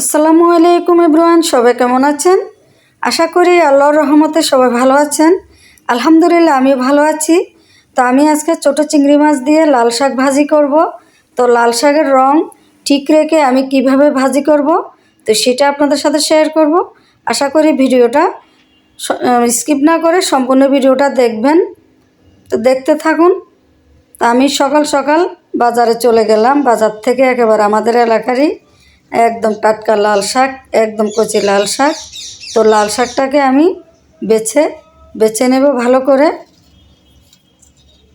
আসসালামু আলাইকুম ইব্রাহান সবাই কেমন আছেন? আশা করি আল্লাহর রহমতে সবাই ভালো আছেন। আলহামদুলিল্লাহ আমি ভালো আছি। তো আমি আজকে ছোটো চিংড়ি মাছ দিয়ে লাল শাক ভাজি করব। তো লাল শাকের রং ঠিক রেখে আমি কীভাবে ভাজি করব, তো সেটা আপনাদের সাথে শেয়ার করব। আশা করি ভিডিওটা স্কিপ না করে সম্পূর্ণ ভিডিওটা দেখবেন। তো দেখতে থাকুন। তা আমি সকাল সকাল বাজারে চলে গেলাম। বাজার থেকে একেবারে আমাদের এলাকারই একদম টাটকা লাল শাক, একদম কচি লাল শাক। তো লাল শাকটাকে আমি বেছে বেছে নেব ভালো করে।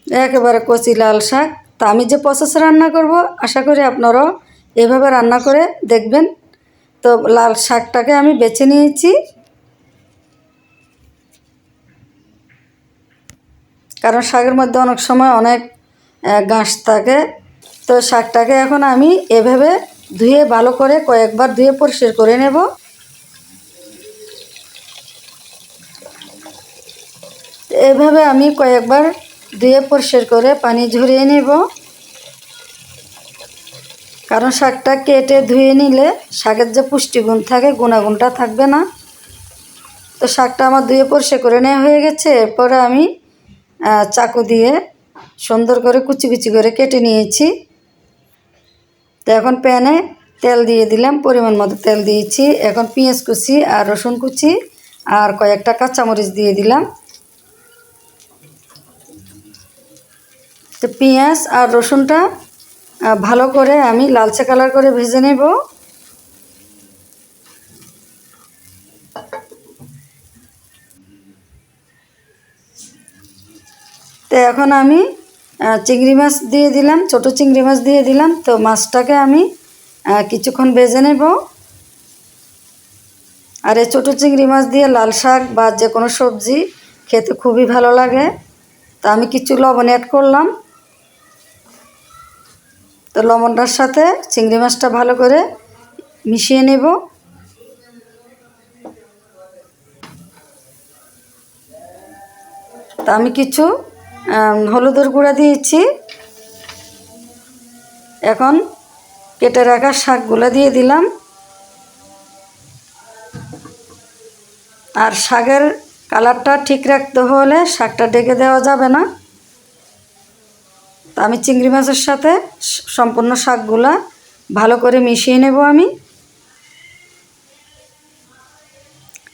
একেবারে কচি লাল শাক। তা আমি যে প্রসেসে রান্না করব, আশা করি আপনারাও এভাবে রান্না করে দেখবেন। তো লাল শাকটাকে আমি বেছে নিয়েছি। কারণ শাকের মধ্যে অনেক সময় অনেক গাছ থাকে। তো শাকটাকে এখন আমি এভাবে ধুয়ে ভালো করে কয়েকবার ধুয়ে পরিষ্কার করে নেব। এভাবে আমি কয়েকবার ধুয়ে পরিষ্কার করে পানি ঝরিয়ে নেব। কারণ শাকটা কেটে ধুয়ে নিলে শাকের যে পুষ্টিগুণ থাকে, গুণাগুণটা থাকবে না। তো শাকটা আমার ধুয়ে পরিষ্কার করে নেওয়া হয়ে গেছে। এরপরে আমি চাকু দিয়ে সুন্দর করে কুচি কুচি করে কেটে নিয়েছি। তো এখন প্যানে তেল দিয়ে দিলাম, পরিমাণ মতো তেল দিয়েছি। এখন পেঁয়াজ কুচি আর রসুন কুচি আর কয়েকটা কাঁচামরিচ দিয়ে দিলাম। তো পেঁয়াজ আর রসুনটা ভালো করে আমি লালচে কালার করে ভেজে নেব। তো এখন আমি চিংড়ি মাছ দিয়ে দিলাম, ছোট চিংড়ি মাছ দিয়ে দিলাম। তো মাছটাকে আমি কিছুক্ষণ ভেজে নেব। আর এই ছোটো চিংড়ি মাছ দিয়ে লাল শাক বা যে কোনো সবজি খেতে খুবই ভালো লাগে। তো আমি কিছু লবণ অ্যাড করলাম। তো লবণটার সাথে চিংড়ি মাছটা ভালো করে মিশিয়ে নেব। তা আমি কিছু হলুদের গুঁড়া দিয়েছি। এখন কেটে রাখা শাকগুলো দিয়ে দিলাম। আর শাকের কালারটা ঠিক রাখতে হলে শাকটা ডেকে দেওয়া যাবে না। তা আমি চিংড়ি মাছের সাথে সম্পূর্ণ শাকগুলা ভালো করে মিশিয়ে নেব আমি।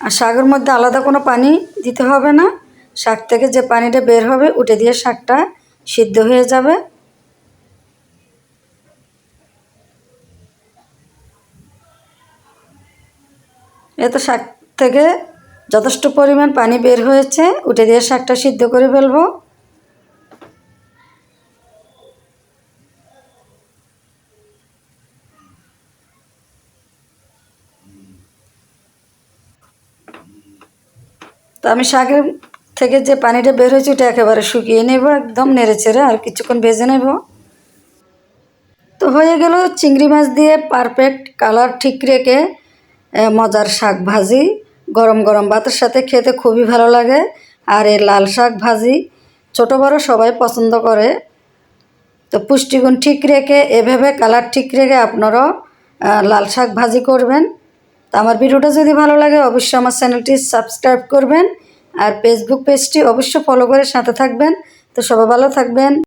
আর শাকের মধ্যে আলাদা কোনো পানি দিতে হবে না। শাক থেকে যে পানিটা বের হবে, উঠে দিয়ে শাকটা সিদ্ধ হয়ে যাবে। এতে শাক থেকে যথেষ্ট পরিমাণ পানি বের হয়েছে, উঠে দিয়ে শাকটা সিদ্ধ করে ফেলব। তো আমি শাকের থেকে যে পানিটা বের হয়েছে, ওটা একেবারে শুকিয়ে নেব, একদম নেড়ে চেড়ে, আর কিছুক্ষণ ভেজে নেব। তো হয়ে গেল চিংড়ি মাছ দিয়ে পারফেক্ট কালার ঠিক রেখে মজার শাক ভাজি। গরম গরম ভাতের সাথে খেতে খুবই ভালো লাগে, আর এই লাল শাক ভাজি ছোটো বড় সবাই পছন্দ করে। তো পুষ্টিগুণ ঠিক রেখে, এভাবে কালার ঠিক রেখে আপনারাও লাল শাক ভাজি করবেন। তো আমার ভিডিওটা যদি ভালো লাগে, অবশ্যই আমার চ্যানেলটি সাবস্ক্রাইব করবেন। আর ফেসবুক পেজটি অবশ্যই ফলো করে সাথে থাকবেন। তো সবাই ভালো থাকবেন।